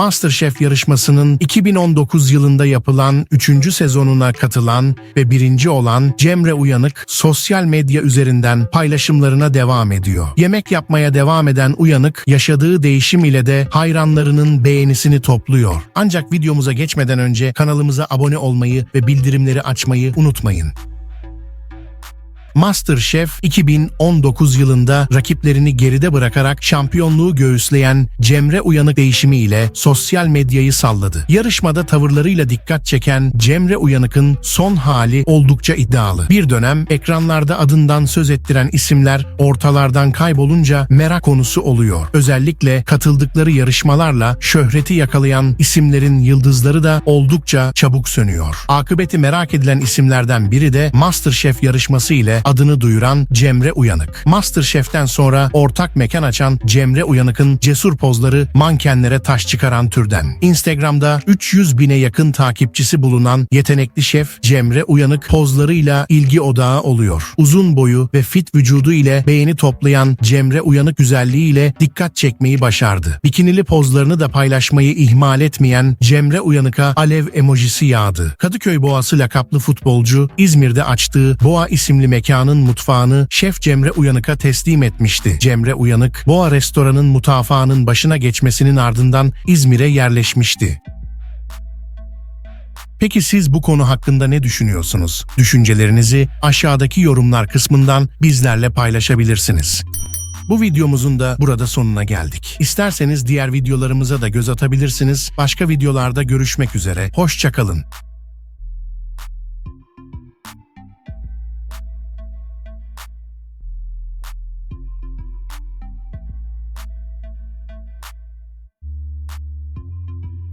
Masterchef yarışmasının 2019 yılında yapılan 3. sezonuna katılan ve birinci olan Cemre Uyanık sosyal medya üzerinden paylaşımlarına devam ediyor. Yemek yapmaya devam eden Uyanık yaşadığı değişim ile de hayranlarının beğenisini topluyor. Ancak videomuza geçmeden önce kanalımıza abone olmayı ve bildirimleri açmayı unutmayın. MasterChef 2019 yılında rakiplerini geride bırakarak şampiyonluğu göğüsleyen Cemre Uyanık değişimiyle sosyal medyayı salladı. Yarışmada tavırlarıyla dikkat çeken Cemre Uyanık'ın son hali oldukça iddialı. Bir dönem ekranlarda adından söz ettiren isimler ortalardan kaybolunca merak konusu oluyor. Özellikle katıldıkları yarışmalarla şöhreti yakalayan isimlerin yıldızları da oldukça çabuk sönüyor. Akıbeti merak edilen isimlerden biri de MasterChef yarışması ile adını duyuran Cemre Uyanık. MasterChef'ten sonra ortak mekan açan Cemre Uyanık'ın cesur pozları mankenlere taş çıkaran türden. Instagram'da 300 bine yakın takipçisi bulunan yetenekli şef Cemre Uyanık pozlarıyla ilgi odağı oluyor. Uzun boyu ve fit vücudu ile beğeni toplayan Cemre Uyanık güzelliğiyle dikkat çekmeyi başardı. Bikinili pozlarını da paylaşmayı ihmal etmeyen Cemre Uyanık'a alev emojisi yağdı. Kadıköy Boğası lakaplı futbolcu İzmir'de açtığı Boğa isimli mekanın mutfağını Şef Cemre Uyanık'a teslim etmişti. Cemre Uyanık, Boğa restoranın mutafağının başına geçmesinin ardından İzmir'e yerleşmişti. Peki siz bu konu hakkında ne düşünüyorsunuz? Düşüncelerinizi aşağıdaki yorumlar kısmından bizlerle paylaşabilirsiniz. Bu videomuzun da burada sonuna geldik. İsterseniz diğer videolarımıza da göz atabilirsiniz. Başka videolarda görüşmek üzere. Hoşçakalın.